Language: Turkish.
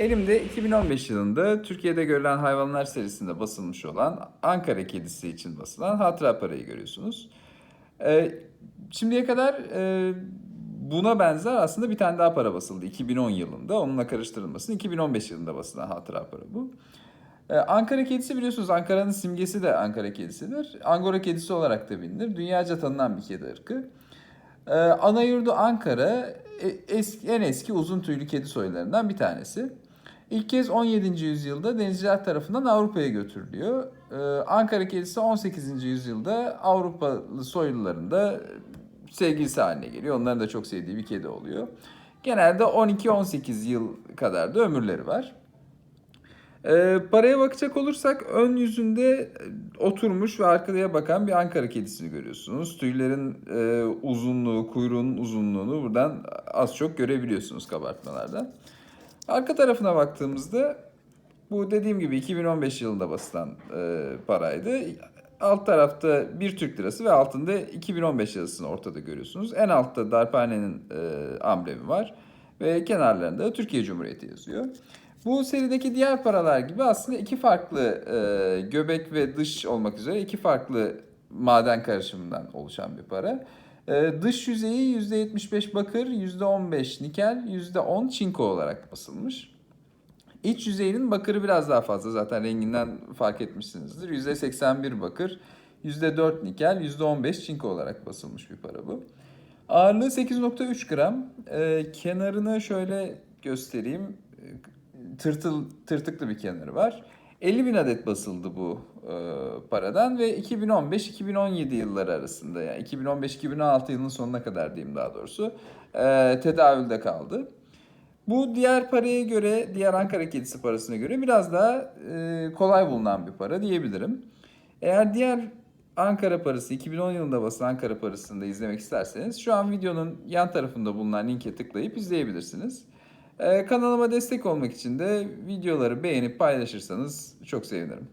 Elimde 2015 yılında Türkiye'de görülen hayvanlar serisinde basılmış olan Ankara kedisi için basılan hatıra parayı görüyorsunuz. Ee, şimdiye kadar e, buna benzer aslında bir tane daha para basıldı 2010 yılında. Onunla karıştırılmasın. 2015 yılında basılan hatıra para bu. Ee, Ankara kedisi biliyorsunuz Ankara'nın simgesi de Ankara kedisidir. Angora kedisi olarak da bilinir. Dünyaca tanınan bir kedi ırkı. Ee, ana yurdu Ankara e, eski, en eski uzun tüylü kedi soylarından bir tanesi. İlk kez 17. yüzyılda denizciler tarafından Avrupa'ya götürülüyor. Ee, Ankara kedisi 18. yüzyılda Avrupalı soyluların da sevgilisi haline geliyor. Onların da çok sevdiği bir kedi oluyor. Genelde 12-18 yıl kadar da ömürleri var. Ee, paraya bakacak olursak ön yüzünde oturmuş ve arkaya bakan bir Ankara kedisini görüyorsunuz. Tüylerin e, uzunluğu, kuyruğun uzunluğunu buradan az çok görebiliyorsunuz kabartmalardan. Arka tarafına baktığımızda bu dediğim gibi 2015 yılında basılan e, paraydı. Alt tarafta bir Türk lirası ve altında 2015 yazısını ortada görüyorsunuz. En altta darphanenin e, amblemi var ve kenarlarında da Türkiye Cumhuriyeti yazıyor. Bu serideki diğer paralar gibi aslında iki farklı e, göbek ve dış olmak üzere iki farklı maden karışımından oluşan bir para. E, dış yüzeyi %75 bakır, %15 nikel, %10 çinko olarak basılmış. İç yüzeyinin bakırı biraz daha fazla zaten renginden fark etmişsinizdir. %81 bakır, %4 nikel, %15 çinko olarak basılmış bir para bu. Ağırlığı 8.3 gram. E, kenarını şöyle göstereyim. E, Tırtıl, tırtıklı bir kenarı var. 50 bin adet basıldı bu e, paradan ve 2015-2017 yılları arasında yani 2015-2016 yılının sonuna kadar diyeyim daha doğrusu e, tedavülde kaldı. Bu diğer paraya göre, diğer Ankara kedisi parasına göre biraz daha e, kolay bulunan bir para diyebilirim. Eğer diğer Ankara parası 2010 yılında basılan Ankara parasını da izlemek isterseniz şu an videonun yan tarafında bulunan linke tıklayıp izleyebilirsiniz. Ee, kanalıma destek olmak için de videoları beğenip paylaşırsanız çok sevinirim.